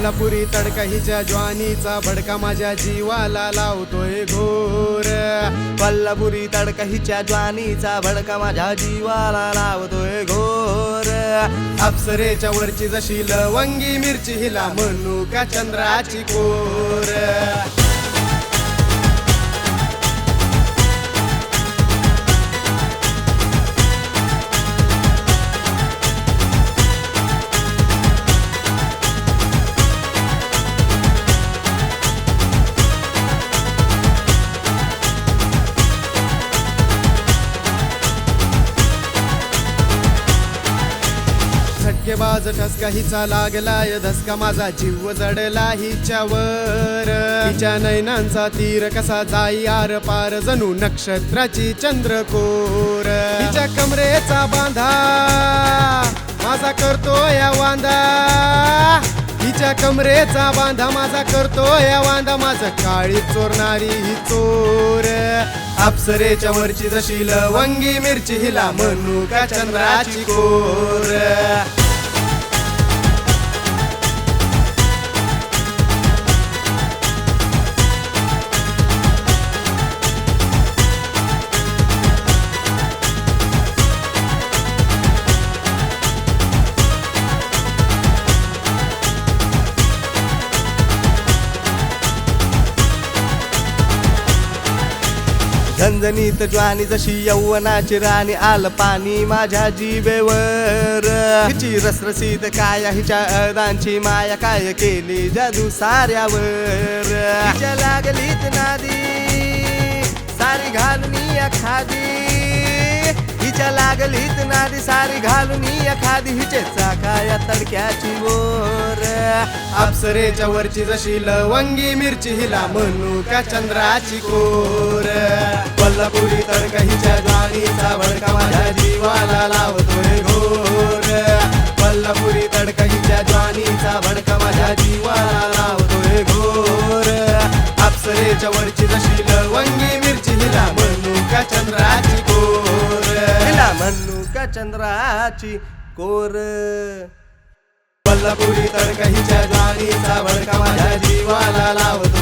कोल्हापुरी तडका हिच्या ज्वानीचा भडका माझ्या जीवाला लावतोय घोर. कोल्हापुरी तडका हिच्या ज्वानीचा भडका माझ्या जीवाला लावतोय घोर. अप्सरेच्या वरची जशी लवंगी मिरची हिला म्हणू का चंद्राची कोर. झटकेबाज ठसका हिचा लागलाय धसका माझा जीव जडला हिच्यावर. हिच्या नैनांचा तीर कसा जाई आर पार जणू नक्षत्राची चंद्रकोर. हिच्या कमरेचा बांधा माझा करतो या वांदा. हिच्या कमरेचा बांधा माझा करतो या वांदा. माझं काळी चोरणारी ही चोर. अप्सरेच्या वरची जशी लवंगी मिरची हिला म्हणू का चंद्राची कोर. झणझणीत ज्वानी जशी यौवनाची राणी आल पाणी माझ्या जीवेवर. हिची रसरसीत काय हिच्या अदांची माया काय केली जादू साऱ्यावर. हिच्या लागलीत नादी सारी घालून खादी. हिच्या लागलीत नादी सारी घालून खादी. हिचे चाकाया तडक्याची वो आपसरेच्या वरची जशी लवंगी मिरची हिला म्हणू का चंद्राची कोर? कोल्हापुरी तडका हिच्या जाणीचा भडका माझ्या जीवाला लावतोय घोर. कोल्हापुरी तडका हिच्या जाणीचा भडका माझ्या जीवाला लावतोय घोर. आपसरेच्या वरची जशी लवंगी मिरची हिला म्हणू का चंद्राची कोर? हिला म्हणू का चंद्राची कोर? कोल्हापुरी तर काहीच्या जाणीचा भडका माझ्या जीवाला लावतो.